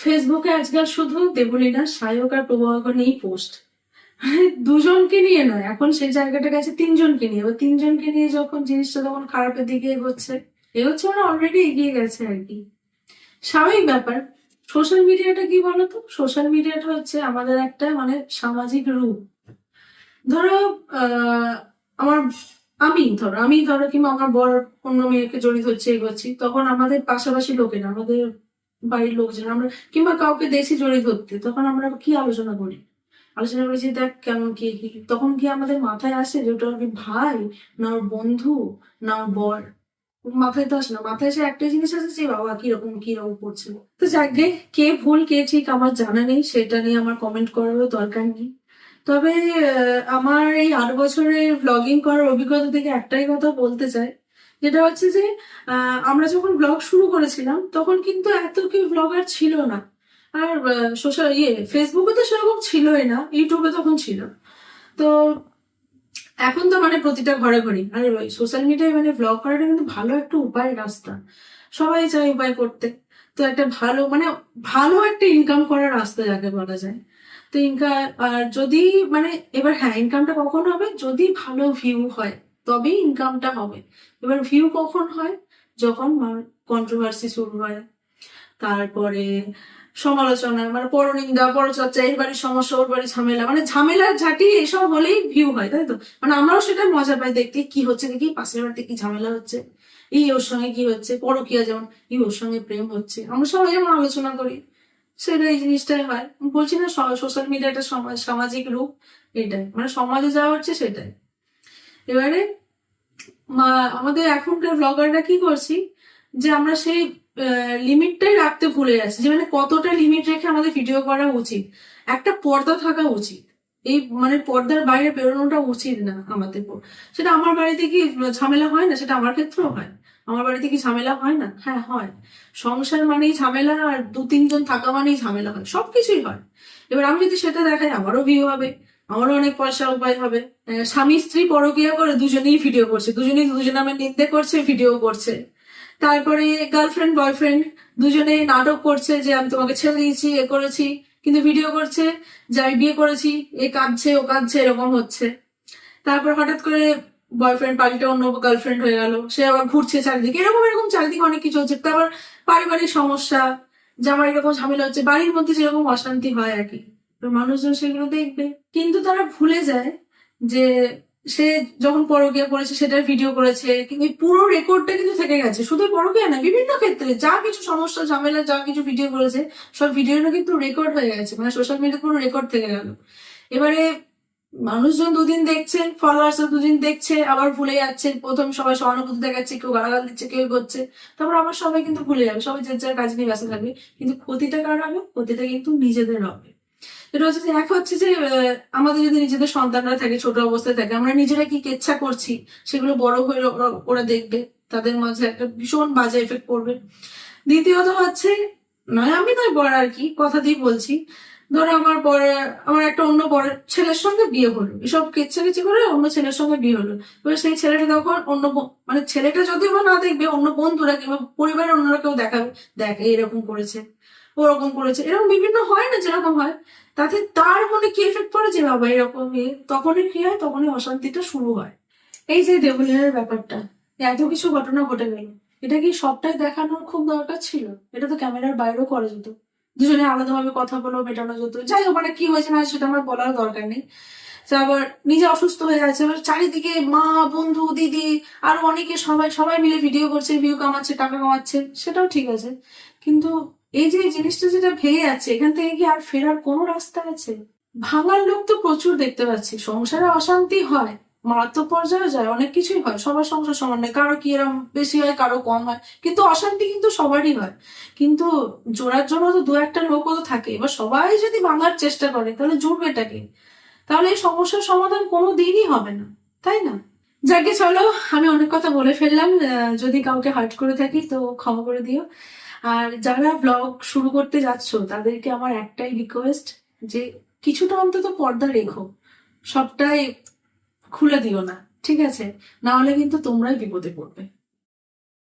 ফেসবুকে আজকাল শুধু দেবলীনা, সায়ক আর প্রবাহক নিয়েই পোস্ট। দুজনকে নিয়ে নয়, এখন সেই জায়গাটা গেছে তিনজনকে নিয়ে। এবার তিনজনকে নিয়ে যখন জিনিসটা তখন খারাপের দিকে এগোচ্ছে এগোচ্ছে মানে অলরেডি এগিয়ে গেছে আর কি। স্বাভাবিক ব্যাপার। সোশ্যাল মিডিয়াটা কি বলতো? সোশ্যাল মিডিয়াটা হচ্ছে আমাদের একটা মানে সামাজিক রূপ। ধরো আমার আমি ধরো আমি ধরো কিংবা আমার বর অন্য মেয়েকে জড়িত হচ্ছে, এগোচ্ছি, তখন আমাদের পাশাপাশি লোকেরা আমাদের বাড়ির লোকজন আমরা কিংবা কাউকে দেখছি জড়িত ধরতে, তখন আমরা কি আলোচনা করি? আলোচনা করি যে, দেখ, কেমন কি কি তখন কি আমাদের মাথায় আসে যে ওটা ভাই না ওর বন্ধু না ওর বর? মাথায় তো আসে না। মাথায় এসে একটাই জিনিস আছে যে, বাবা, কীরকম কীরকম করছে? তো যাকে কে ভুল, কে ঠিক আমার জানা নেই, সেটা নিয়ে আমার কমেন্ট করারও দরকার নেই। তবে আমার এই আট বছরের ব্লগিং করার অভিজ্ঞতা থেকে একটাই কথা বলতে চাই যেটা হচ্ছে যে আমরা যখন ব্লগ শুরু করেছিলাম, তখন কিন্তু এত কেউ ব্লগার ছিল না। আর সোশ্যাল ইয়ে ফেসবুকে তো সেরকম ছিলই না ইউটিউবে তখন ছিল। তো এখন তো মানে প্রতিটা ঘরে ঘরে আর সোশ্যাল মিডিয়ায় মানে ব্লগ করাটা কিন্তু ভালো একটা উপায় রাস্তা। সবাই চায় উপায় করতে। তো একটা ভালো মানে ভালো একটা ইনকাম করার রাস্তা যাকে বলা যায়। তো ইনকাম আর যদি মানে এবার হ্যাঁ ইনকামটা কখন হবে? যদি ভালো ভিউ হয়। তবেই ইনকামটা হবে। এবার ভিউ কখন হয়? যখন কন্ট্রোভার্সি শুরু হয়। তারপরে সমালোচনা মানে পরনিন্দা, পরচর্চা, এর বাড়ির সমস্যা, ওর বাড়ির ঝামেলা মানে ঝামেলা, ঝাঁটি, এসব হলেই ভিউ হয়, তাই তো? মানে আমরাও সেটা মজা পাই দেখতে, কি হচ্ছে দেখি পাশের বাড়িতে কি ঝামেলা হচ্ছে? এই ওর সঙ্গে কি হচ্ছে? পরকিয়া যেমন, এই ওর সঙ্গে প্রেম হচ্ছে। আমরা সবাই যেমন আলোচনা করি, সেটা এই জিনিসটাই হয়। বলছি না সোশ্যাল মিডিয়া একটা সমাজ সামাজিক রূপ, এটাই। মানে সমাজে যা হচ্ছে সেটাই। এবারে আমাদের এখনকার ব্লগাররা কি করছি? যে আমরা সেই লিমিটটাই রাখতে ভুলে যাচ্ছি। যে মানে কতটা লিমিট রেখে আমাদের ভিডিও করা উচিত? একটা পর্দা থাকা উচিত। এই মানে পর্দার বাইরে বেরোনোটা উচিত না আমাদের সেটা আমার বাড়িতে কি ঝামেলা হয় না? সেটা আমার ক্ষেত্রেও হয়। আমার বাড়িতে কি ঝামেলা হয় না? হ্যাঁ হয়। সংসার মানেই ঝামেলা আর দু তিনজন থাকা মানেই ঝামেলা হয়। সবকিছুই হয়। এবার আমি যদি সেটা দেখাই, আমারও ভিউ হবে। আমারও অনেক পয়সা উপায় হবে। স্বামী স্ত্রী পরকিয়া করে দুজনেই ভিডিও করছে। দুজনেই দুজনে আমার নিন্দে করছে ভিডিও করছে। তারপরে গার্লফ্রেন্ড বয়ফ্রেন্ড দুজনে নাটক করছে যে, আমি তোমাকে ছেড়ে দিয়েছি, এ করেছি। কিন্তু ভিডিও করছে যে, আমি বিয়ে করেছি, এ কাঁদছে, ও কাঁদছে, এরকম হচ্ছে। তারপর হঠাৎ করে বয়ফ্রেন্ড পাল্টে অন্য গার্লফ্রেন্ড হয়ে গেল। সে আবার ঘুরছে চারিদিকে। এরকম এরকম চারিদিকে অনেক কিছু হচ্ছে। তারপর পারিবারিক সমস্যা যে আমার এরকম ঝামেলা হচ্ছে। বাড়ির মধ্যে যেরকম অশান্তি হয় আর কি। তো মানুষজন সেগুলো দেখবে। কিন্তু তারা ভুলে যায় যে সে যখন পরকিয়া করেছে, সেটার ভিডিও করেছে, কিন্তু পুরো রেকর্ডটা কিন্তু থেকে গেছে। শুধু পরকিয়া না, বিভিন্ন ক্ষেত্রে যা কিছু সমস্যা, ঝামেলা, যা কিছু ভিডিও করেছে, সব ভিডিওটা কিন্তু রেকর্ড হয়ে গেছে। মানে সোশ্যাল মিডিয়া পুরো রেকর্ড থেকে গেল। এবারে মানুষজন দুদিন দেখছে ফলোয়ার্স দুদিন দেখছে, আবার ভুলে যাচ্ছে। প্রথম সবাই সহানুভূতি দেখাচ্ছে, কেউ গালাগাল দিচ্ছে, কেউ করছে। তারপর আবার সবাই কিন্তু ভুলে যাবে, সবাই যে যার কাজ নিয়ে ব্যস্ত থাকবে। কিন্তু ক্ষতিটা কার হবে? ক্ষতিটা কিন্তু নিজেদের হবে। এটা হচ্ছে যে এক হচ্ছে যে আমাদের যদি নিজেদের সন্তানরা থাকে, ছোট অবস্থায় থাকে, আমরা নিজেরা কি কেচ্ছা করছি? সেগুলো বড় হয়ে ওরা- দেখবে। তাদের মাঝে একটা ভীষণ বাজে এফেক্ট পড়বে। দ্বিতীয়ত হচ্ছে, নয় আমি নয় বড় আর কি, কথা দিয়ে বলছি। ধরো আমার বড় আমার একটা অন্য বড় ছেলের সঙ্গে বিয়ে হলো। এসব কেচ্ছাকেচি করে অন্য ছেলের সঙ্গে বিয়ে হলো। এবার সেই ছেলেটা তখন অন্য মানে ছেলেটা যদিও না দেখবে, অন্য বন্ধুরা কিংবা পরিবারের অন্যরা কেউ দেখাবে, দেখ এরকম করেছে। ওরকম করেছে। এরকম বিভিন্ন হয় না যেরকম হয়। তাতে তার মনে কি এফেক্ট পড়ে যে বাবা এরকম তখনই কি হয়? তখনই অশান্তিটা শুরু হয়। এই যে দেবলিনের ব্যাপারটা এত কিছু ঘটনা ঘটে গেল। এটা কি সবটাই দেখানোর খুব দরকার ছিল? এটা তো ক্যামেরার বাইরেও করা যেত। দুজনে আলাদাভাবে কথা বলেও মেটানো যেত। যাই হোক মানে কি হয়েছে না সেটা আমার বলার দরকার নেই। আবার নিজে অসুস্থ হয়ে আছে এবার চারিদিকে মা, বন্ধু, দিদি, আর অনেকে সবাই সবাই মিলে ভিডিও করছে ভিউ কামাচ্ছে, টাকা কামাচ্ছে, সেটাও ঠিক আছে। কিন্তু এই যে জিনিসটা যেটা ভেঙে যাচ্ছে, এখান থেকে কি আর ফেরার কোনো রাস্তা আছে? ভাঙার লোক তো প্রচুর দেখতে পাচ্ছি। সংসারে অশান্তি হয়, মারাত্মক পর্যায়ে যায়, অনেক কিছুই হয়। সবার সংসার সমান নয়, কারও কি এরম বেশি হয়, কারও কম হয়। কিন্তু অশান্তি কিন্তু সবারই হয়। কিন্তু জোড়ার জন্য তো দু একটা লোকও তো থাকে। এবার সবাই যদি ভাঙার চেষ্টা করে, তাহলে জুড়বেটাকে তাহলে এই সমস্যার সমাধান কোনো দিনই হবে না, তাই না? যাকে চলো, আমি অনেক কথা বলে ফেললাম। যদি কাউকে হার্ট করে থাকি, তো ক্ষমা করে দিও। আর যারা ব্লগ শুরু করতে যাচ্ছ, তাদেরকে আমার একটাই রিকোয়েস্ট যে কিছুটা অন্তত পর্দা রেখো। সবটাই খুলে দিও না, ঠিক আছে? না হলে কিন্তু তোমরাই বিপদে পড়বে।